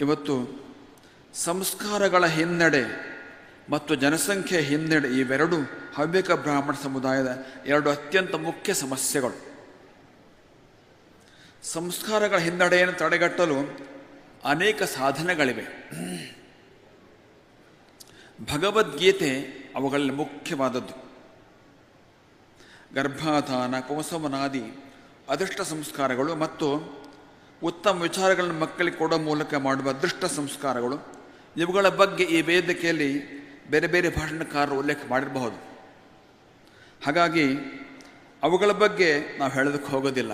ಇವತ್ತು ಸಂಸ್ಕಾರಗಳ ಹಿನ್ನಡೆ ಮತ್ತು ಜನಸಂಖ್ಯೆ ಹಿನ್ನಡೆ ಇವೆರಡು ಹವ್ಯಕ ಬ್ರಾಹ್ಮಣ ಸಮುದಾಯದ ಎರಡು ಅತ್ಯಂತ ಮುಖ್ಯ ಸಮಸ್ಯೆಗಳು. ಸಂಸ್ಕಾರಗಳ ಹಿನ್ನಡೆಯನ್ನು ತಡೆಗಟ್ಟಲು ಅನೇಕ ಸಾಧನೆಗಳಿವೆ. ಭಗವದ್ಗೀತೆ ಅವುಗಳಲ್ಲಿ ಮುಖ್ಯವಾದದ್ದು. ಗರ್ಭಾಧಾನ ಕುಮಸಮನಾದಿ ಅದೃಷ್ಟ ಸಂಸ್ಕಾರಗಳು ಮತ್ತು ಉತ್ತಮ ವಿಚಾರಗಳನ್ನು ಮಕ್ಕಳಿಗೆ ಕೊಡೋ ಮೂಲಕ ಮಾಡುವ ಅದೃಷ್ಟ ಸಂಸ್ಕಾರಗಳು. ಇವುಗಳ ಬಗ್ಗೆ ಈ ವೇದಿಕೆಯಲ್ಲಿ ಬೇರೆ ಬೇರೆ ಭಾಷಣಕಾರರು ಉಲ್ಲೇಖ ಮಾಡಿರಬಹುದು. ಹಾಗಾಗಿ ಅವುಗಳ ಬಗ್ಗೆ ನಾವು ಹೇಳೋದಕ್ಕೆ ಹೋಗೋದಿಲ್ಲ.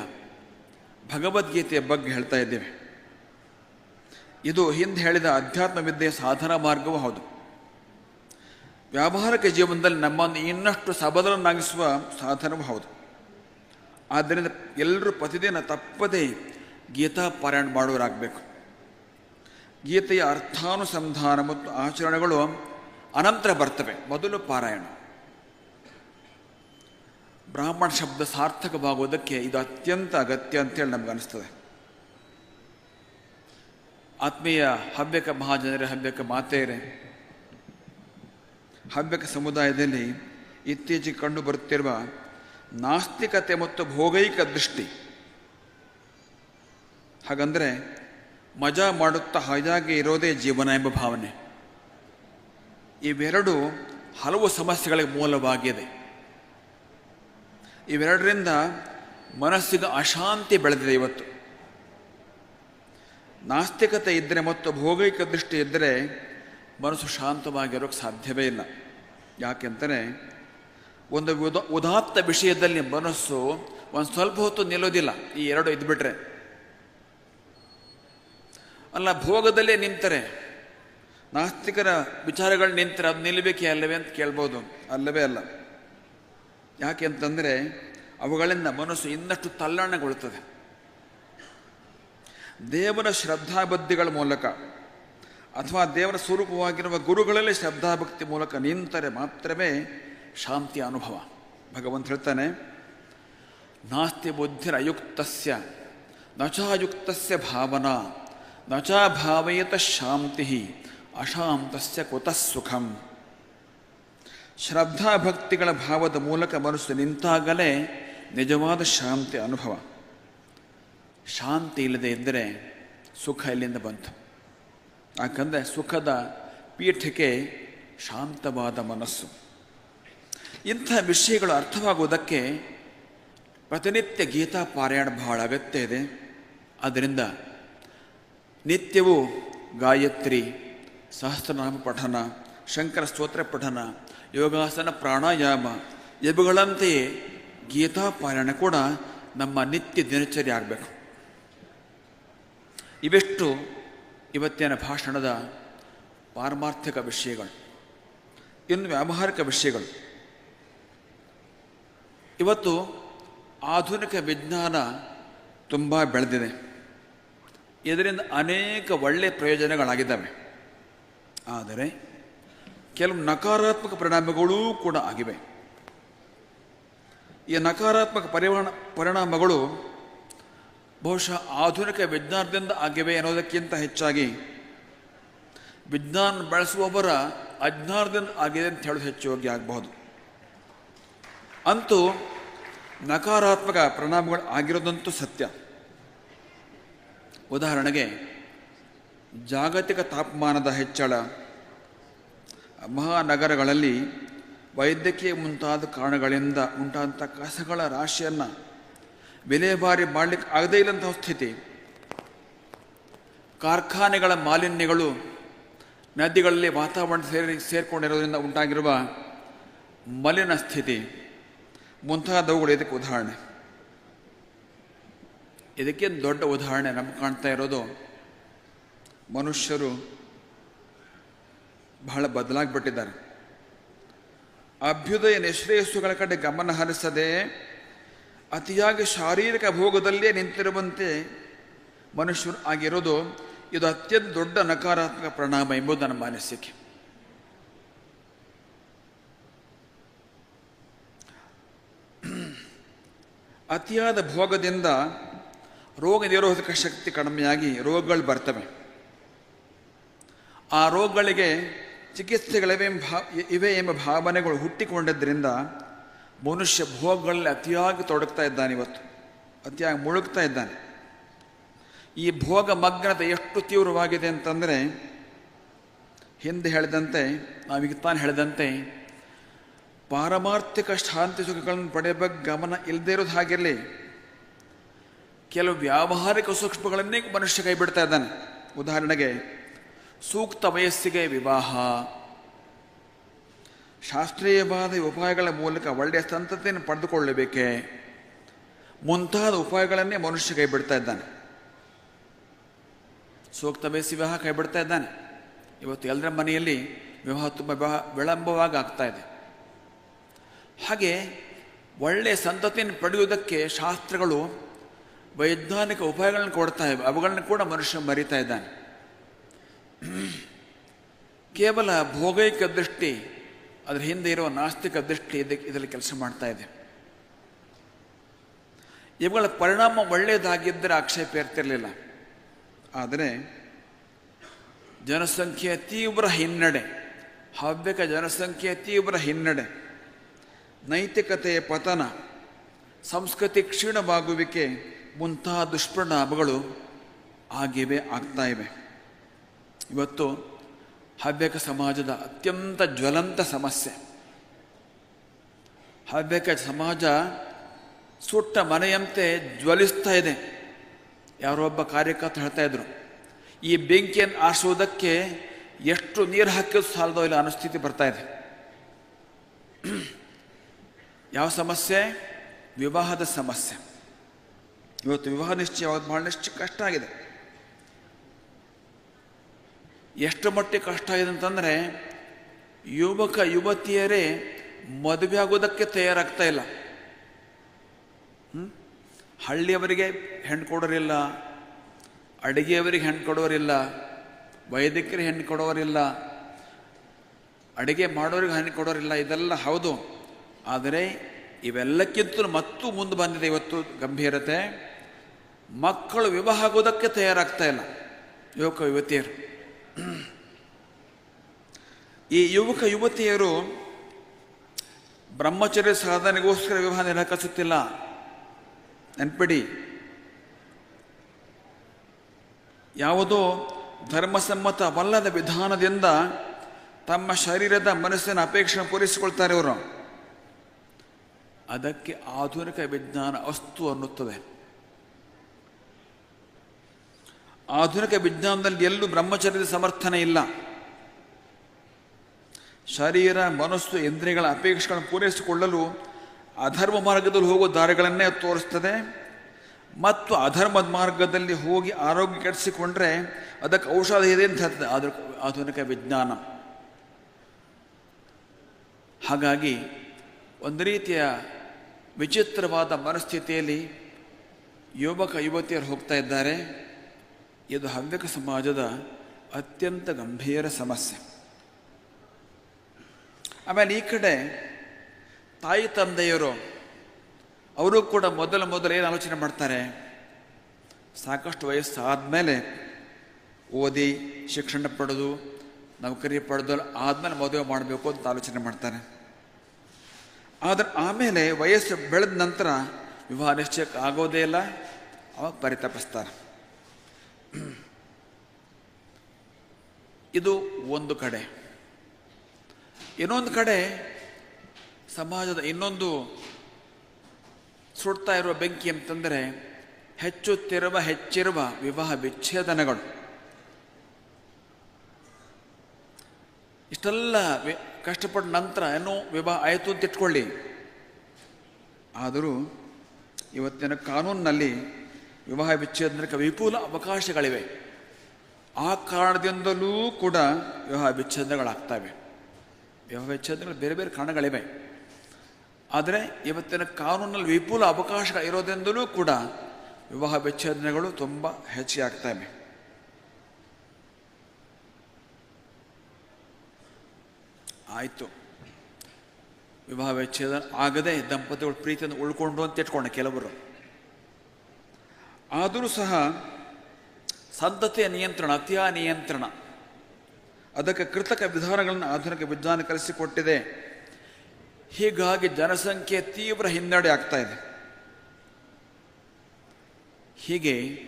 ಭಗವದ್ಗೀತೆಯ ಬಗ್ಗೆ ಹೇಳ್ತಾ ಇದ್ದೇವೆ. ಇದು ಹಿಂದೆ ಹೇಳಿದ ಅಧ್ಯಾತ್ಮ ವಿದ್ಯೆಯ ಸಾಧನಾ ಮಾರ್ಗವೂ ಹೌದು. ವ್ಯಾವಹಾರಿಕ ಜೀವನದಲ್ಲಿ ನಮ್ಮನ್ನು ಇನ್ನಷ್ಟು ಸಬಲನ್ನಾಗಿಸುವ ಸಾಧನವೂ ಹೌದು. ಆದ್ದರಿಂದ ಎಲ್ಲರೂ ಪ್ರತಿದಿನ ತಪ್ಪದೇ ಗೀತಾ ಪಾರಾಯಣ ಮಾಡುವರಾಗಬೇಕು ಗೀತೆಯ ಅರ್ಥಾನುಸಂಧಾನ ಮತ್ತು ಆಚರಣೆಗಳು ಅನಂತರ ಬರ್ತವೆ. ಮೊದಲು ಪಾರಾಯಣ. ಬ್ರಾಹ್ಮಣ ಶಬ್ದ ಸಾರ್ಥಕವಾಗುವುದಕ್ಕೆ ಇದು ಅತ್ಯಂತ ಅಗತ್ಯ ಅಂತೇಳಿ ನಮ್ಗೆ ಅನಿಸ್ತದೆ. ಆತ್ಮೀಯ ಹವ್ಯಕ ಮಹಾಜನರೇ, ಹವ್ಯಕ ಮಾತೆಯರೇ, ಹವ್ಯಕ ಸಮುದಾಯದಲ್ಲಿ ಇತ್ತೀಚೆಗೆ ಕಂಡು ಬರುತ್ತಿರುವ ನಾಸ್ತಿಕತೆ ಮತ್ತು ಭೋಗೈಕ ದೃಷ್ಟಿ ಹಾಗಂದರೆ ಮಜಾ ಮಾಡುತ್ತಾ ಹಾಗೆ ಇರೋದೇ ಜೀವನ ಎಂಬ ಭಾವನೆ. ಇವೆರಡು ಹಲವು ಸಮಸ್ಯೆಗಳಿಗೆ ಮೂಲವಾಗಿದೆ. ಇವೆರಡರಿಂದ ಮನಸ್ಸಿಗೆ ಅಶಾಂತಿ ಬೆಳೆದಿದೆ ಇವತ್ತು. ನಾಸ್ತಿಕತೆ ಇದ್ದರೆ ಮತ್ತು ಭೌಗೋಳಿಕ ದೃಷ್ಟಿ ಇದ್ದರೆ ಮನಸ್ಸು ಶಾಂತವಾಗಿರೋಕ್ಕೆ ಸಾಧ್ಯವೇ ಇಲ್ಲ. ಯಾಕೆಂದರೆ ಒಂದು ಉದ, ಉದಾತ್ತ ವಿಷಯದಲ್ಲಿ ಮನಸ್ಸು ಒಂದು ಸ್ವಲ್ಪ ಹೊತ್ತು ನಿಲ್ಲೋದಿಲ್ಲ. ಈ ಎರಡು ಇದ್ಬಿಟ್ರೆ. ಅಲ್ಲ, ಭೋಗದಲ್ಲೇ ನಿಂತರೆ. ನಾಸ್ತಿಕರ ವಿಚಾರಗಳು ನಿಂತರೆ, ಅದು ನಿಲ್ಲಬೇಕೇ ಅಲ್ಲವೇ ಅಂತ ಕೇಳ್ಬೋದು. ಅಲ್ಲವೇ ಅಲ್ಲ. ಯಾಕೆ ಅಂತಂದರೆ, ಅವುಗಳಿಂದ ಮನಸ್ಸು ಇನ್ನಷ್ಟು ತಲ್ಲಣಗೊಳ್ಳುತ್ತದೆ ದೇವರ ಶ್ರದ್ಧಾಭಕ್ತಿಗಳ ಮೂಲಕ ಅಥವಾ ದೇವರ ಸ್ವರೂಪವಾಗಿರುವ ಗುರುಗಳಲ್ಲಿ ಶ್ರದ್ಧಾಭಕ್ತಿ ಮೂಲಕ ನಿಂತರೆ ಮಾತ್ರವೇ ಶಾಂತಿಯ ಅನುಭವ. ಭಗವಂತ ಹೇಳ್ತಾನೆ, ನಾಸ್ತಿ ಬುದ್ಧಿರಯುಕ್ತಸ್ಯ, ನಚಾಯುಕ್ತಸ್ಯ ಭಾವನಾ. ನಚಾ ಭಾವಯತ ಶಾಂತಿ ಅಶಾಂತಸ್ಯ ಕುತಃ ಸುಖಂ. ಶ್ರದ್ಧಾಭಕ್ತಿಗಳ ಭಾವದ ಮೂಲಕ ಮನಸ್ಸು ನಿಂತಾಗಲೇ ನಿಜವಾದ ಶಾಂತಿ ಅನುಭವ. ಶಾಂತಿ ಇಲ್ಲದೆ ಇದ್ದರೆ ಸುಖ ಇಲ್ಲಿಂದ ಬಂತು? ಯಾಕಂದರೆ ಸುಖದ ಪೀಠಕ್ಕೆ ಶಾಂತವಾದ ಮನಸ್ಸು. ಇಂಥ ವಿಷಯಗಳು ಅರ್ಥವಾಗುವುದಕ್ಕೆ ಪ್ರತಿನಿತ್ಯ ಗೀತಾ ಪಾರಾಯಣ ಬಹಳ ಅಗತ್ಯ ಇದೆ. ಆದ್ದರಿಂದ ನಿತ್ಯವೂ ಗಾಯತ್ರಿ, ಸಹಸ್ರನಾಮ ಪಠನ, ಶಂಕರ ಸ್ತೋತ್ರ ಪಠನ, ಯೋಗಾಸನ ಪ್ರಾಣಾಯಾಮ ಇವುಗಳಂತೆಯೇ ಗೀತಾ ಪಾರಾಯಣ ಕೂಡ ನಮ್ಮ ನಿತ್ಯ ದಿನಚರಿ ಆಗಬೇಕು. ಇವೆಷ್ಟು ಇವತ್ತಿನ ಭಾಷಣದ ಪಾರಮಾರ್ಥಿಕ ವಿಷಯಗಳು. ಇನ್ನು ವ್ಯಾವಹಾರಿಕ ವಿಷಯಗಳು. ಇವತ್ತು ಆಧುನಿಕ ವಿಜ್ಞಾನ ತುಂಬ ಬೆಳೆದಿದೆ. ಇದರಿಂದ ಅನೇಕ ಒಳ್ಳೆಯ ಪ್ರಯೋಜನಗಳಾಗಿದ್ದಾವೆ. ಆದರೆ ಕೆಲವು ನಕಾರಾತ್ಮಕ ಪರಿಣಾಮಗಳೂ ಕೂಡ ಆಗಿವೆ. ಈ ನಕಾರಾತ್ಮಕ ಪರಿಮಾಣ ಪರಿಣಾಮಗಳು ಬಹುಶಃ ಆಧುನಿಕ ವಿಜ್ಞಾನದಿಂದ ಆಗಿವೆ ಅನ್ನೋದಕ್ಕಿಂತ ಹೆಚ್ಚಾಗಿ ವಿಜ್ಞಾನ ಬಳಸುವವರ ಅಜ್ಞಾನದಿಂದ ಆಗಿದೆ ಅಂತ ಹೇಳೋದು ಹೆಚ್ಚು ಯೋಗ್ಯ ಆಗಬಹುದು. ಅಂತೂ ನಕಾರಾತ್ಮಕ ಪರಿಣಾಮಗಳು ಆಗಿರೋದಂತೂ ಸತ್ಯ. ಉದಾಹರಣೆಗೆ, ಜಾಗತಿಕ ತಾಪಮಾನದ ಹೆಚ್ಚಳ. ಮಹಾನಗರಗಳಲ್ಲಿ ವೈದ್ಯಕೀಯ ಮುಂತಾದ ಕಾರಣಗಳಿಂದ ಉಂಟಾದಂಥ ಕಸಗಳ ರಾಶಿಯನ್ನು ವಿಲೇವಾರಿ ಮಾಡಲಿಕ್ಕೆ ಆಗದೇ ಇಲ್ಲಂತಹ ಸ್ಥಿತಿ. ಕಾರ್ಖಾನೆಗಳ ಮಾಲಿನ್ಯಗಳು ನದಿಗಳಲ್ಲಿ ವಾತಾವರಣ ಸೇರಿ, ಸೇರಿಕೊಂಡಿರೋದ್ರಿಂದ ಉಂಟಾಗಿರುವ ಮಲಿನ ಸ್ಥಿತಿ. ಮುಂತಾದವುಗಳು ಇದಕ್ಕೆ ಉದಾಹರಣೆ. ಇದಕ್ಕೆ ದೊಡ್ಡ ಉದಾಹರಣೆ ನಮ್ಗೆ ಕಾಣ್ತಾ ಇರೋದು, ಮನುಷ್ಯರು ಬಹಳ ಬದಲಾಗಿಬಿಟ್ಟಿದ್ದಾರೆ. ಅಭ್ಯುದಯ ನಿಶ್ರೇಯಸ್ಸುಗಳ ಕಡೆ ಗಮನ ಹರಿಸದೆ, ಅತಿಯಾಗಿ ಶಾರೀರಿಕ ಭೋಗದಲ್ಲೇ ನಿಂತಿರುವಂತೆ ಮನುಷ್ಯರು ಆಗಿರೋದು, ಇದು ಅತ್ಯಂತ ದೊಡ್ಡ ನಕಾರಾತ್ಮಕ ಪರಿಣಾಮ ಎಂಬುದು ನಮ್ಮ ಮಾನಸಿಕೆ ಅತಿಯಾದ ಭೋಗದಿಂದ ರೋಗ ನಿರೋಧಕ ಶಕ್ತಿ ಕಡಿಮೆಯಾಗಿ ರೋಗಗಳು ಬರ್ತವೆ. ಆ ರೋಗಗಳಿಗೆ ಚಿಕಿತ್ಸೆಗಳಿವೆ ಎಂಬ ಇವೆ ಎಂಬ ಭಾವನೆಗಳು ಹುಟ್ಟಿಕೊಂಡಿದ್ದರಿಂದ ಮನುಷ್ಯ ಭೋಗಗಳಲ್ಲಿ ಅತಿಯಾಗಿ ತೊಡಗ್ತಾ ಇದ್ದಾನೆ ಇವತ್ತು. ಅತಿಯಾಗಿ ಮುಳುಗ್ತಾ ಇದ್ದಾನೆ. ಈ ಭೋಗ ಮಗ್ನತೆ ಎಷ್ಟು ತೀವ್ರವಾಗಿದೆ ಅಂತಂದರೆ, ಹಿಂದೆ ಹೇಳಿದಂತೆ, ನಾವೀಗ ತಾನು ಹೇಳಿದಂತೆ, ಪಾರಮಾರ್ಥಿಕ ಶಾಂತಿ ಸುಖಗಳನ್ನು ಪಡೆಯಬೇಕು ಗಮನ ಇಲ್ಲದೇ ಇರೋದು ಹಾಗಿರಲಿ ಕೆಲವು ವ್ಯಾವಹಾರಿಕ ಸೂಕ್ಷ್ಮಗಳನ್ನೇ ಮನುಷ್ಯ ಕೈ ಬಿಡ್ತಾ ಇದ್ದಾನೆ. ಉದಾಹರಣೆಗೆ, ಸೂಕ್ತ ವಯಸ್ಸಿಗೆ ವಿವಾಹ. ಶಾಸ್ತ್ರೀಯವಾದ ಉಪಾಯಗಳ ಮೂಲಕ ಒಳ್ಳೆಯ ಸಂತತಿಯನ್ನು ಪಡೆದುಕೊಳ್ಳಬೇಕೆ? ಮುಂತಾದ ಉಪಾಯಗಳನ್ನೇ ಮನುಷ್ಯ ಕೈ ಬಿಡ್ತಾ ಇದ್ದಾನೆ. ಸೂಕ್ತ ವಯಸ್ಸಿ ವಿವಾಹ ಕೈ ಬಿಡ್ತಾ ಇದ್ದಾನೆ. ಇವತ್ತು ಎಲ್ಲರ ಮನೆಯಲ್ಲಿ ವಿವಾಹ ತುಂಬ ವಿವಾಹ ವಿಳಂಬವಾಗಿ ಆಗ್ತಾ ಇದೆ. ಹಾಗೆ ಒಳ್ಳೆಯ ಸಂತತಿಯನ್ನು ಪಡೆಯುವುದಕ್ಕೆ ಶಾಸ್ತ್ರಗಳು ವೈಜ್ಞಾನಿಕ ಉಪಾಯಗಳನ್ನು ಕೊಡ್ತಾ ಅವುಗಳನ್ನು ಕೂಡ ಮನುಷ್ಯ ಮರಿತಾ ಇದ್ದಾನೆ. ಕೇವಲ ಭೌಗೋಳಿಕ ದೃಷ್ಟಿ, ಅದರ ಹಿಂದೆ ಇರುವ ನಾಸ್ತಿಕ ದೃಷ್ಟಿ ಇದಕ್ಕೆ ಇದರಲ್ಲಿ ಕೆಲಸ ಮಾಡ್ತಾ ಇದೆ. ಇವುಗಳ ಪರಿಣಾಮ ಒಳ್ಳೆಯದಾಗಿದ್ದರೆ ಆಕ್ಷೇಪ ಇರ್ತಿರಲಿಲ್ಲ. ಆದರೆ ಜನಸಂಖ್ಯೆಯ ತೀವ್ರ ಹಿನ್ನಡೆ, ಹವ್ಯಕ ಜನಸಂಖ್ಯೆಯ ತೀವ್ರ ಹಿನ್ನಡೆ, ನೈತಿಕತೆಯ ಪತನ, ಸಂಸ್ಕೃತಿ ಕ್ಷೀಣವಾಗುವಿಕೆ ಮುಂತಾದ ದುಷ್ಪರಿಣಾಮಗಳು ಆಗಿವೆ, ಆಗ್ತಾ ಇವೆ. ಇವತ್ತು ಹವ್ಯಕ ಸಮಾಜದ ಅತ್ಯಂತ ಜ್ವಲಂತ ಸಮಸ್ಯೆ. ಹವ್ಯಕ ಸಮಾಜ ಸುಟ್ಟ ಮನೆಯಂತೆ ಜ್ವಲಿಸ್ತಾ ಇದೆ. ಯಾರೋ ಒಬ್ಬ ಕಾರ್ಯಕರ್ತ ಹೇಳ್ತಾ ಇದ್ರು, ಈ ಬೆಂಕಿಯನ್ನು ಆರಿಸುವುದಕ್ಕೆ ಎಷ್ಟು ನೀರು ಹಾಕಿದ್ರು ಸಾಲದೋ ಇಲ್ಲ ಅನುಸ್ಥಿತಿ ಸ್ಥಿತಿ ಬರ್ತಾ ಇದೆ. ಯಾವ ಸಮಸ್ಯೆ? ವಿವಾಹದ ಸಮಸ್ಯೆ. ಇವತ್ತು ವಿವಾಹ ನಿಶ್ಚಯವಾದ ಭಾಳ ನಿಶ್ಚಯ ಕಷ್ಟ ಆಗಿದೆ. ಎಷ್ಟು ಮಟ್ಟಿಗೆ ಕಷ್ಟ ಆಗಿದೆ ಅಂತಂದರೆ, ಯುವಕ, ಯುವತಿಯರೇ ಮದುವೆ ಆಗೋದಕ್ಕೆ ತಯಾರಾಗ್ತಾ ಇಲ್ಲ? ಹಳ್ಳಿಯವರಿಗೆ ಹೆಣ್ಣು ಕೊಡೋರಿಲ್ಲ, ಅಡುಗೆಯವರಿಗೆ ಹೆಣ್ಣು ಕೊಡೋರಿಲ್ಲ, ವೈದ್ಯಕರಿಗೆ ಹೆಣ್ಣು ಕೊಡೋರಿಲ್ಲ, ಅಡುಗೆ ಮಾಡೋರಿಗೆ ಹೆಣ್ಣು ಕೊಡೋರಿಲ್ಲ, ಇದೆಲ್ಲ ಹೌದು. ಆದರೆ ಇವೆಲ್ಲಕ್ಕಿಂತಲೂ ಮತ್ತೂ ಮುಂದೆ ಬಂದಿದೆ ಇವತ್ತು ಗಂಭೀರತೆ. ಮಕ್ಕಳು ವಿವಾಹ ಆಗೋದಕ್ಕೆ ತಯಾರಾಗ್ತಾ ಇಲ್ಲ. ಯುವಕ, ಯುವತಿಯರು. ಈ ಯುವಕ, ಯುವತಿಯರು ಬ್ರಹ್ಮಚರ್ಯ ಸಾಧನೆಗೋಸ್ಕರ ವಿವಾಹ ನಿರಾಕರಿಸುತ್ತಿಲ್ಲ ನೆನ್ಪಿಡಿ. ಯಾವುದೋ ಧರ್ಮಸಮ್ಮತವಲ್ಲದ ವಿಧಾನದಿಂದ ತಮ್ಮ ಶರೀರದ ಮನಸ್ಸಿನ ಅಪೇಕ್ಷೆಯನ್ನು ಪೂರೈಸಿಕೊಳ್ತಾರೆ ಇವರು. ಅದಕ್ಕೆ ಆಧುನಿಕ ವಿಜ್ಞಾನ ಅಸ್ತು ಅನ್ನುತ್ತದೆ. ಆಧುನಿಕ ವಿಜ್ಞಾನದಲ್ಲಿ ಎಲ್ಲೂ ಬ್ರಹ್ಮಚರ್ಯದ ಸಮರ್ಥನೆ ಇಲ್ಲ. ಶರೀರ, ಮನಸ್ಸು, ಇಂದ್ರಿಯಗಳ ಅಪೇಕ್ಷೆಗಳನ್ನು ಪೂರೈಸಿಕೊಳ್ಳಲು ಅಧರ್ಮ ಮಾರ್ಗದಲ್ಲಿ ಹೋಗುವ ದಾರಿಗಳನ್ನೇ ತೋರಿಸ್ತದೆ. ಮತ್ತು ಅಧರ್ಮದ ಮಾರ್ಗದಲ್ಲಿ ಹೋಗಿ ಆರೋಗ್ಯ ಕೆಡಿಸಿಕೊಂಡ್ರೆ ಅದಕ್ಕೆ ಔಷಧ ಇದೆ ಅಂತ ಹೇಳ್ತದೆ ಆಧು, ಆಧುನಿಕ ವಿಜ್ಞಾನ. ಹಾಗಾಗಿ ಒಂದು ರೀತಿಯ ವಿಚಿತ್ರವಾದ ಮನಸ್ಥಿತಿಯಲ್ಲಿ ಯುವಕ, ಯುವತಿಯರು ಹೋಗ್ತಾ ಇದ್ದಾರೆ. ಇದು ಹವ್ಯಕ ಸಮಾಜದ ಅತ್ಯಂತ ಗಂಭೀರ ಸಮಸ್ಯೆ. ಆಮೇಲೆ ಈ ಕಡೆ ತಾಯಿ ತಂದೆಯರು, ಅವರು ಕೂಡ ಮೊದಲು ಮೊದಲು ಏನು ಆಲೋಚನೆ ಮಾಡ್ತಾರೆ? ಸಾಕಷ್ಟು ವಯಸ್ಸು ಆದಮೇಲೆ ಓದಿ ಶಿಕ್ಷಣ ಪಡೆದು, ನೌಕರಿ ಪಡೆದು ಆದಮೇಲೆ ಮದುವೆ ಮಾಡಬೇಕು ಅಂತ ಆಲೋಚನೆ ಮಾಡ್ತಾರೆ. ಆದರೆ ಆಮೇಲೆ ವಯಸ್ಸು ಬೆಳೆದ ನಂತರ ವಿವಾಹ ನಿಶ್ಚಯಕ್ಕೆ ಆಗೋದೇ ಇಲ್ಲ, ಅವಾಗ ಪರಿತಪಿಸ್ತಾರೆ. ಇದು ಒಂದು ಕಡೆ. ಇನ್ನೊಂದು ಕಡೆ ಸಮಾಜದ ಇನ್ನೊಂದು ಸುಡ್ತಾ ಇರುವ ಬೆಂಕಿ ಅಂತಂದರೆ ಹೆಚ್ಚುತ್ತಿರುವ ಹೆಚ್ಚಿರುವ ವಿವಾಹ ವಿಚ್ಛೇದನಗಳು. ಇಷ್ಟೆಲ್ಲ ಕಷ್ಟಪಟ್ಟ ನಂತರ ಏನೋ ವಿವಾಹ ಆಯಿತು ಅಂತ ಇಟ್ಕೊಳ್ಳಿ. ಆದರೂ ಇವತ್ತಿನ ಕಾನೂನಿನಲ್ಲಿ ವಿವಾಹ ವಿಚ್ಛೇದನಕ್ಕೆ ವಿಪುಲ ಅವಕಾಶಗಳಿವೆ. ಆ ಕಾರಣದಿಂದಲೂ ಕೂಡ ವಿವಾಹ ವಿಚ್ಛೇದನಗಳಾಗ್ತವೆ. ವಿವಾಹ ವಿಚ್ಛೇದನಗಳು ಬೇರೆ ಬೇರೆ ಕಾರಣಗಳಿವೆ. ಆದರೆ ಇವತ್ತಿನ ಕಾನೂನಲ್ಲಿ ವಿಪುಲ ಅವಕಾಶ ಇರೋದ್ರಿಂದಲೂ ಕೂಡ ವಿವಾಹ ವಿಚ್ಛೇದನಗಳು ತುಂಬ ಹೆಚ್ಚಿಗೆ ಆಗ್ತವೆ ಆಯಿತು. ವಿವಾಹ ವಿಚ್ಛೇದನ ಆಗದೆ ದಂಪತಿಗಳು ಪ್ರೀತಿಯನ್ನು ಉಳ್ಕೊಂಡು ಅಂತ ಇಟ್ಕೊಂಡೆ ಕೆಲವರು. ಆದರೂ ಸಹ ಸಂತತಿಯ ನಿಯಂತ್ರಣ ಅತಿಯ ನಿಯಂತ್ರಣ. ಅದಕ್ಕೆ ಕೃತಕ ವಿಧಾನಗಳನ್ನು ಆಧುನಿಕ ವಿಜ್ಞಾನ ಕಲಿಸಿಕೊಟ್ಟಿದೆ. ಹೀಗಾಗಿ ಜನಸಂಖ್ಯೆ ತೀವ್ರ ಹಿನ್ನಡೆ ಆಗ್ತಾ ಇದೆ. ಹೀಗೆ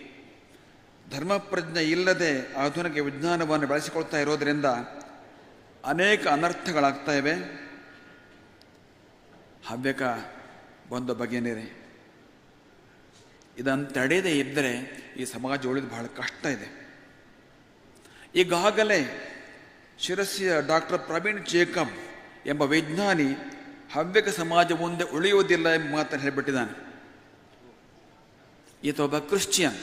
ಧರ್ಮಪ್ರಜ್ಞೆ ಇಲ್ಲದೆ ಆಧುನಿಕ ವಿಜ್ಞಾನವನ್ನು ಬೆಳೆಸಿಕೊಳ್ತಾ ಇರೋದರಿಂದ ಅನೇಕ ಅನರ್ಥಗಳಾಗ್ತಾ ಇವೆ. ಹವ್ಯಕ ಒಂದು ಬಗೆನೇರೆ ಇದನ್ನು ತಡೆಯದೇ ಇದ್ದರೆ ಈ ಸಮಾಜ ಉಳಿದು ಬಹಳ ಕಷ್ಟ ಇದೆ. ಈಗಾಗಲೇ ಶಿರಸಿಯ ಡಾಕ್ಟರ್ ಪ್ರವೀಣ್ ಜೇಕಬ್ ಎಂಬ ವಿಜ್ಞಾನಿ ಹವ್ಯಕ ಸಮಾಜ ಮುಂದೆ ಉಳಿಯುವುದಿಲ್ಲ ಎಂಬ ಮಾತನ್ನು ಹೇಳಿಬಿಟ್ಟಿದ್ದಾನೆ. ಈತ ಒಬ್ಬ ಕ್ರಿಶ್ಚಿಯನ್.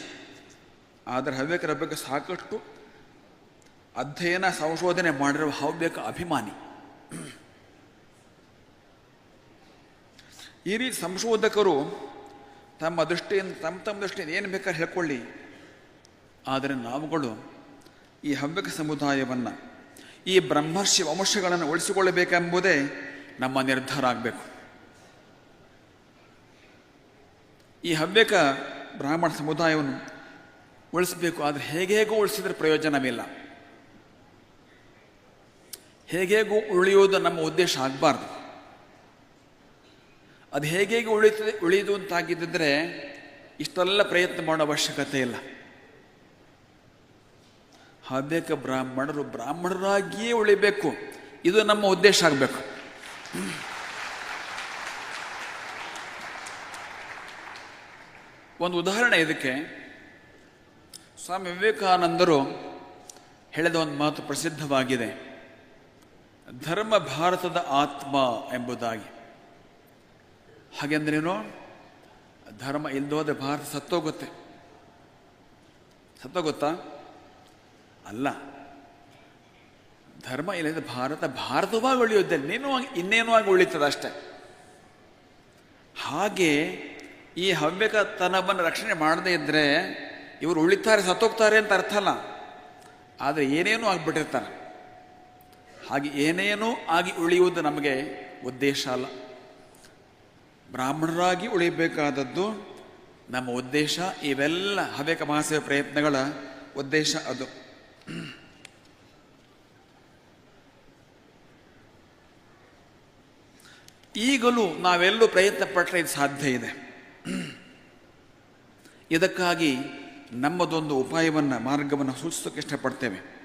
ಆದರೆ ಹವ್ಯಕರ ಬಗ್ಗೆ ಸಾಕಷ್ಟು ಅಧ್ಯಯನ, ಸಂಶೋಧನೆ ಮಾಡಿರುವ ಹವ್ಯಕ ಅಭಿಮಾನಿ. ಈ ರೀತಿ ಸಂಶೋಧಕರು ತಮ್ಮ ದೃಷ್ಟಿಯಿಂದ, ತಮ್ಮ ತಮ್ಮ ದೃಷ್ಟಿಯಿಂದ ಏನು ಬೇಕಾದ್ರೆ ಹೇಳ್ಕೊಳ್ಳಿ. ಆದರೆ ನಾವುಗಳು ಈ ಹವ್ಯಕ ಸಮುದಾಯವನ್ನು, ಈ ಬ್ರಹ್ಮರ್ಷಿ ವಂಶಗಳನ್ನು ಉಳಿಸಿಕೊಳ್ಳಬೇಕೆಂಬುದೇ ನಮ್ಮ ನಿರ್ಧಾರ ಆಗಬೇಕು. ಈ ಹವ್ಯಕ ಬ್ರಾಹ್ಮಣ ಸಮುದಾಯವನ್ನು ಉಳಿಸಬೇಕು, ಆದರೆ ಹೇಗೆ ಹೇಗೇಗೂ ಉಳಿಸಿದ್ರೆ ಪ್ರಯೋಜನವಿಲ್ಲ. ಹೇಗೇಗೂ ಉಳಿಯುವುದು ನಮ್ಮ ಉದ್ದೇಶ ಆಗಬಾರ್ದು. ಅದು ಹೇಗೆ ಉಳಿತದೆ ಉಳಿಯುವುದು ಅಂತಾಗಿದ್ದರೆ ಇಷ್ಟೆಲ್ಲ ಪ್ರಯತ್ನ ಮಾಡೋ ಅವಶ್ಯಕತೆ ಇಲ್ಲ. ಹವ್ಯಕ ಬ್ರಾಹ್ಮಣರು ಬ್ರಾಹ್ಮಣರಾಗಿಯೇ ಉಳಿಬೇಕು. ಇದು ನಮ್ಮ ಉದ್ದೇಶ ಆಗಬೇಕು. ಒಂದು ಉದಾಹರಣೆ ಇದಕ್ಕೆ. ಸ್ವಾಮಿ ವಿವೇಕಾನಂದರು ಹೇಳಿದ ಒಂದು ಮಾತು ಪ್ರಸಿದ್ಧವಾಗಿದೆ. ಧರ್ಮ ಭಾರತದ ಆತ್ಮ ಎಂಬುದಾಗಿ. ಹಾಗೆಂದ್ರೇನು ಧರ್ಮ ಇಲ್ದೋದ್ರೆ ಭಾರತ ಸತ್ತೋಗುತ್ತೆ ಸತ್ತೋಗುತ್ತಾ ಅಲ್ಲ. ಧರ್ಮ ಇಲ್ಲದ ಭಾರತ ಭಾರತವಾಗಿ ಉಳಿಯುವುದಿಲ್ಲ ನೀನು ಇನ್ನೇನೋ ಆಗಿ ಉಳಿತದೆ ಅಷ್ಟೆ. ಹಾಗೆ ಈ ಹವ್ಯಕತನವನ್ನು ರಕ್ಷಣೆ ಮಾಡದೇ ಇದ್ದರೆ ಇವರು ಉಳಿತಾರೆ, ಸತ್ತೋಗ್ತಾರೆ ಅಂತ ಅರ್ಥ ಅಲ್ಲ. ಆದರೆ ಏನೇನೋ ಆಗಿಬಿಟ್ಟಿರ್ತಾರೆ. ಹಾಗೆ ಏನೇನೂ ಆಗಿ ಉಳಿಯುವುದು ನಮಗೆ ಉದ್ದೇಶ ಅಲ್ಲ. ಬ್ರಾಹ್ಮಣರಾಗಿ ಉಳಿಯಬೇಕಾದದ್ದು ನಮ್ಮ ಉದ್ದೇಶ ಇವೆಲ್ಲ ಹವ್ಯಕ ಮಹಾಸೇವ ಪ್ರಯತ್ನಗಳ ಉದ್ದೇಶ ಅದು. ಈಗಲೂ ನಾವೆಲ್ಲೂ ಪ್ರಯತ್ನ ಪಟ್ಟರೆ ಇದು ಸಾಧ್ಯ ಇದೆ. ಇದಕ್ಕಾಗಿ ನಮ್ಮದೊಂದು ಉಪಾಯವನ್ನು, ಮಾರ್ಗವನ್ನು ಸೂಚಿಸೋಕೆ ಇಷ್ಟಪಡ್ತೇವೆ.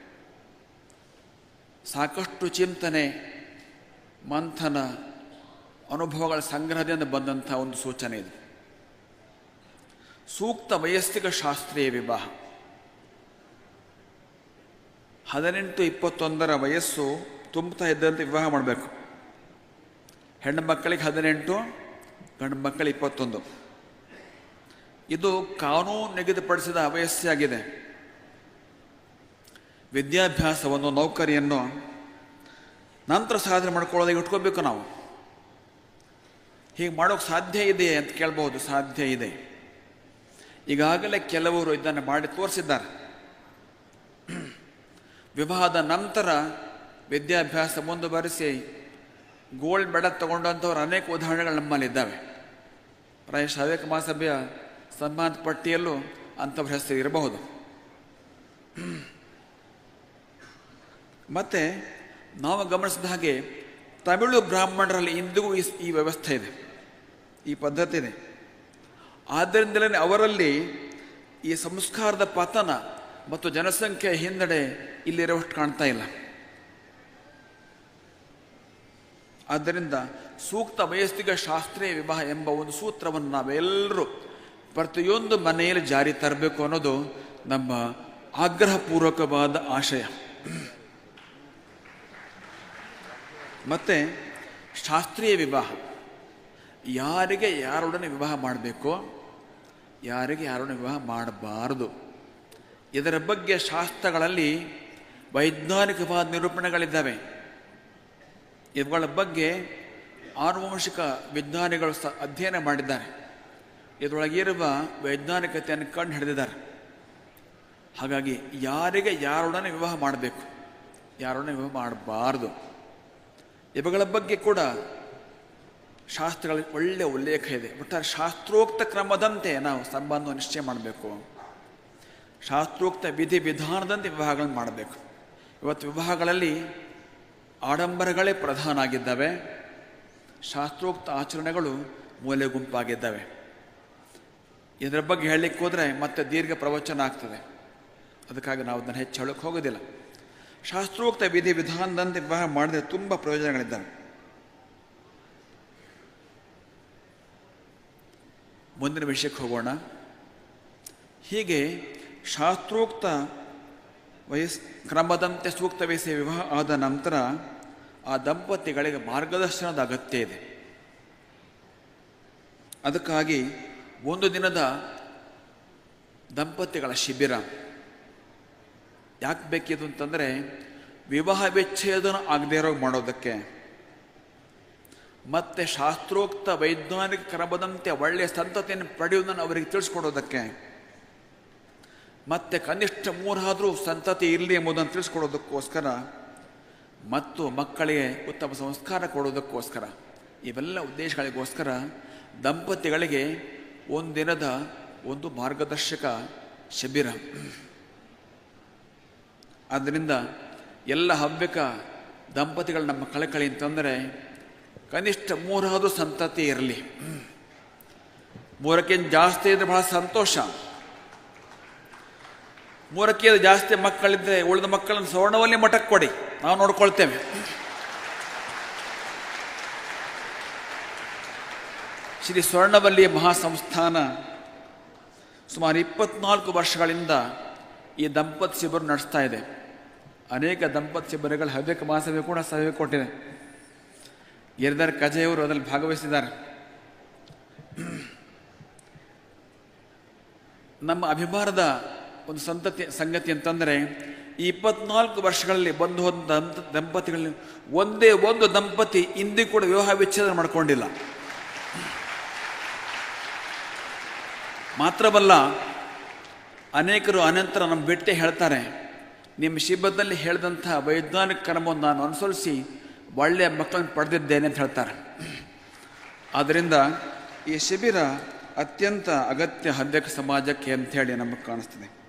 ಸಾಕಷ್ಟು ಚಿಂತನೆ, ಮಂಥನ ಅನುಭವಗಳ ಸಂಗ್ರಹದಿಂದ ಬಂದಂಥ ಒಂದು ಸೂಚನೆ ಇದು. ಸೂಕ್ತ ವೈಯಕ್ತಿಕ ಶಾಸ್ತ್ರೀಯ ವಿವಾಹ. ಹದಿನೆಂಟು ಇಪ್ಪತ್ತೊಂದರ ವಯಸ್ಸು ತುಂಬುತ್ತಾ ಇದ್ದಂತೆ ವಿವಾಹ ಮಾಡಬೇಕು. ಹೆಣ್ಣು ಮಕ್ಕಳಿಗೆ ಹದಿನೆಂಟು, ಗಂಡು ಮಕ್ಕಳಿಗೆ ಇಪ್ಪತ್ತೊಂದು. ಇದು ಕಾನೂನು ನಿಗದಿಪಡಿಸಿದ ವಯಸ್ಸಾಗಿದೆ ವಿದ್ಯಾಭ್ಯಾಸವನ್ನು, ನೌಕರಿಯನ್ನು ನಂತರ ಸಾಧನೆ ಮಾಡ್ಕೊಳ್ಳೋದಾಗಿ ಇಟ್ಕೋಬೇಕು ನಾವು. ಹೀಗೆ ಮಾಡೋಕೆ ಸಾಧ್ಯ ಇದೆ ಅಂತ ಕೇಳ್ಬೋದು, ಸಾಧ್ಯ ಇದೆ. ಈಗಾಗಲೇ ಕೆಲವರು ಇದನ್ನು ಮಾಡಿ ತೋರಿಸಿದ್ದಾರೆ. ವಿವಾಹದ ನಂತರ ವಿದ್ಯಾಭ್ಯಾಸ ಮುಂದುವರಿಸಿ ಗೋಲ್ಡ್ ಮೆಡಲ್ ತಗೊಂಡಂಥವ್ರು ಅನೇಕ ಉದಾಹರಣೆಗಳು ನಮ್ಮಲ್ಲಿದ್ದಾವೆ ಪ್ರಾಯ ಹವ್ಯಕ ಮಹಾಸಭೆಯ ಸನ್ಮಾನ ಪಟ್ಟಿಯಲ್ಲೂ ಅಂಥವ್ರ ಹೆಸರು ಇರಬಹುದು. ಮತ್ತು ನಾವು ಗಮನಿಸಿದ ಹಾಗೆ ತಮಿಳು ಬ್ರಾಹ್ಮಣರಲ್ಲಿ ಇಂದಿಗೂ ಈ ವ್ಯವಸ್ಥೆ ಇದೆ. ಈ ಪದ್ಧತಿನೇ. ಆದ್ದರಿಂದಲೇ ಅವರಲ್ಲಿ ಈ ಸಂಸ್ಕಾರದ ಪತನ ಮತ್ತು ಜನಸಂಖ್ಯೆ ಹಿನ್ನಡೆ ಇಲ್ಲಿರುವಷ್ಟು ಕಾಣ್ತಾ ಇಲ್ಲ. ಆದ್ದರಿಂದ ಸೂಕ್ತ ವೈಯಕ್ತಿಕ ಶಾಸ್ತ್ರೀಯ ವಿವಾಹ ಎಂಬ ಒಂದು ಸೂತ್ರವನ್ನು ನಾವೆಲ್ಲರೂ ಪ್ರತಿಯೊಂದು ಮನೆಯಲ್ಲಿ ಜಾರಿ ತರಬೇಕು ಅನ್ನೋದು ನಮ್ಮ ಆಗ್ರಹಪೂರ್ವಕವಾದ ಆಶಯ. ಮತ್ತು ಶಾಸ್ತ್ರೀಯ ವಿವಾಹ. ಯಾರಿಗೆ ಯಾರೊಡನೆ ವಿವಾಹ ಮಾಡಬೇಕು, ಯಾರಿಗೆ ಯಾರೊಡನೆ ವಿವಾಹ ಮಾಡಬಾರದು. ಇದರ ಬಗ್ಗೆ ಶಾಸ್ತ್ರಗಳಲ್ಲಿ ವೈಜ್ಞಾನಿಕವಾದ ನಿರೂಪಣೆಗಳಿದ್ದಾವೆ. ಇವುಗಳ ಬಗ್ಗೆ ಆನುವಂಶಿಕ ವಿಜ್ಞಾನಿಗಳು ಸ ಅಧ್ಯಯನ ಮಾಡಿದ್ದಾರೆ. ಇದರೊಳಗಿರುವ ವೈಜ್ಞಾನಿಕತೆಯನ್ನು ಕಂಡು ಹಿಡಿದಿದ್ದಾರೆ. ಹಾಗಾಗಿ ಯಾರಿಗೆ ಯಾರೊಡನೆ ವಿವಾಹ ಮಾಡಬೇಕು, ಯಾರೊಡನೆ ವಿವಾಹ ಮಾಡಬಾರ್ದು. ಇವುಗಳ ಬಗ್ಗೆ ಕೂಡ ಶಾಸ್ತ್ರಗಳಲ್ಲಿ ಒಳ್ಳೆಯ ಉಲ್ಲೇಖ ಇದೆ. ಒಟ್ಟಾರೆ ಶಾಸ್ತ್ರೋಕ್ತ ಕ್ರಮದಂತೆ ನಾವು ಸಂಬಂಧವನ್ನು ನಿಶ್ಚಯ ಮಾಡಬೇಕು. ಶಾಸ್ತ್ರೋಕ್ತ ವಿಧಿ ವಿಧಾನದಂತೆ ವಿವಾಹಗಳನ್ನು ಮಾಡಬೇಕು. ಇವತ್ತು ವಿವಾಹಗಳಲ್ಲಿ ಆಡಂಬರಗಳೇ ಪ್ರಧಾನ ಆಗಿದ್ದಾವೆ ಶಾಸ್ತ್ರೋಕ್ತ ಆಚರಣೆಗಳು ಮೂಲೆ ಗುಂಪಾಗಿದ್ದಾವೆ. ಇದರ ಬಗ್ಗೆ ಹೇಳಲಿಕ್ಕೆ ಹೋದರೆ ಮತ್ತೆ ದೀರ್ಘ ಪ್ರವಚನ ಆಗ್ತದೆ. ಅದಕ್ಕಾಗಿ ನಾವು ಅದನ್ನು ಹೆಚ್ಚು ಹೇಳಕ್ಕೆ ಹೋಗೋದಿಲ್ಲ. ಶಾಸ್ತ್ರೋಕ್ತ ವಿಧಿ ವಿಧಾನದಂತೆ ವಿವಾಹ ಮಾಡಿದರೆ ತುಂಬ ಪ್ರಯೋಜನಗಳಿದ್ದಾವೆ. ಮುಂದಿನ ವಿಷಯಕ್ಕೆ ಹೋಗೋಣ. ಹೀಗೆ ಶಾಸ್ತ್ರೋಕ್ತ ವಯಸ್ ಕ್ರಮದಂತೆ ಸೂಕ್ತ ವಯಸ್ಸಿನ ವಿವಾಹ ಆದ ನಂತರ ಆ ದಂಪತಿಗಳಿಗೆ ಮಾರ್ಗದರ್ಶನದ ಅಗತ್ಯ ಇದೆ. ಅದಕ್ಕಾಗಿ ಒಂದು ದಿನದ ದಂಪತಿಗಳ ಶಿಬಿರ. ಯಾಕೆ ಬೇಕಿದು ಅಂತಂದರೆ ವಿವಾಹ ವಿಚ್ಛೇದನ ಆಗದೇ ಇರೋ ಮಾಡೋದಕ್ಕೆ. ಮತ್ತೆ ಶಾಸ್ತ್ರೋಕ್ತ ವೈಜ್ಞಾನಿಕ ಕ್ರಮದಂತೆ ಒಳ್ಳೆಯ ಸಂತತಿಯನ್ನು ಪಡೆಯುವುದನ್ನು ಅವರಿಗೆ ತಿಳಿಸ್ಕೊಡೋದಕ್ಕೆ. ಮತ್ತೆ ಕನಿಷ್ಠ ಮೂರಾದರೂ ಸಂತತಿ ಇರಲಿ ಎಂಬುದನ್ನು ತಿಳಿಸ್ಕೊಡೋದಕ್ಕೋಸ್ಕರ ಮತ್ತು ಮಕ್ಕಳಿಗೆ ಉತ್ತಮ ಸಂಸ್ಕಾರ ಕೊಡೋದಕ್ಕೋಸ್ಕರ. ಇವೆಲ್ಲ ಉದ್ದೇಶಗಳಿಗೋಸ್ಕರ ದಂಪತಿಗಳಿಗೆ ಒಂದಿನದ ಒಂದು ಮಾರ್ಗದರ್ಶಕ ಶಿಬಿರ. ಆದ್ದರಿಂದ ಎಲ್ಲ ಹವ್ಯಕ ದಂಪತಿಗಳು ನಮ್ಮ ಕಳಕಳಿ ಅಂತಂದರೆ ಕನಿಷ್ಠ ಮೂರಾದರೂ ಸಂತತಿ ಇರಲಿ. ಮೂರಕ್ಕಿಂತ ಜಾಸ್ತಿ ಇದ್ದರೆ ಬಹಳ ಸಂತೋಷ. ಮೂರಕ್ಕಿಂತ ಜಾಸ್ತಿ ಮಕ್ಕಳಿದ್ದರೆ ಉಳಿದ ಮಕ್ಕಳನ್ನು ಸ್ವರ್ಣವಲ್ಲಿ ಮಠಕ್ಕೆ ಕೊಡಿ ನಾವು ನೋಡ್ಕೊಳ್ತೇವೆ. ಶ್ರೀ ಸ್ವರ್ಣವಲ್ಲಿ ಮಹಾಸಂಸ್ಥಾನ ಸುಮಾರು ಇಪ್ಪತ್ನಾಲ್ಕು ವರ್ಷಗಳಿಂದ ಈ ದಂಪತಿ ಶಿಬಿರ ನಡೆಸ್ತಾ ಇದೆ. ಅನೇಕ ದಂಪತಿ ಶಿಬಿರಗಳು ಹವ್ಯಕ ಮಹಾಸಭೆ ಕೂಡ ಸಭೆ ಕೊಟ್ಟಿದೆ. ಗಿರಿಧರ್ ಕಜೆಯವರು ಅದರಲ್ಲಿ ಭಾಗವಹಿಸಿದ್ದಾರೆ. ನಮ್ಮ ಅಭಿಮಾನದ ಒಂದು ಸಂತತಿ, ಸಂಗತಿ ಅಂತಂದರೆ, ಈ ಇಪ್ಪತ್ನಾಲ್ಕು ವರ್ಷಗಳಲ್ಲಿ ಬಂದು ಹೋದ ದಂಪತಿಗಳಲ್ಲಿ ಒಂದೇ ಒಂದು ದಂಪತಿ ಇಂದಿ ಕೂಡ ವಿವಾಹ ವಿಚ್ಛೇದನ ಮಾಡಿಕೊಂಡಿಲ್ಲ. ಮಾತ್ರವಲ್ಲ, ಅನೇಕರು ಅನಂತರ ನಮ್ಮ ಬಿಟ್ಟೆ ಹೇಳ್ತಾರೆ, ನಿಮ್ಮ ಶಿಬಿರದಲ್ಲಿ ಹೇಳಿದಂಥ ವೈಜ್ಞಾನಿಕ ಕ್ರಮವನ್ನು ನಾನು ಅನುಸರಿಸಿ ಒಳ್ಳೆಯ ಮಕ್ಕಳನ್ನು ಪಡೆದಿದ್ದೇನೆ ಅಂತ ಹೇಳ್ತಾರೆ. ಆದ್ದರಿಂದ ಈ ಶಿಬಿರ ಅತ್ಯಂತ ಅಗತ್ಯ ಹವ್ಯಕ ಸಮಾಜಕ್ಕೆ ಅಂಥೇಳಿ ನಮಗೆ ಕಾಣಿಸ್ತದೆ.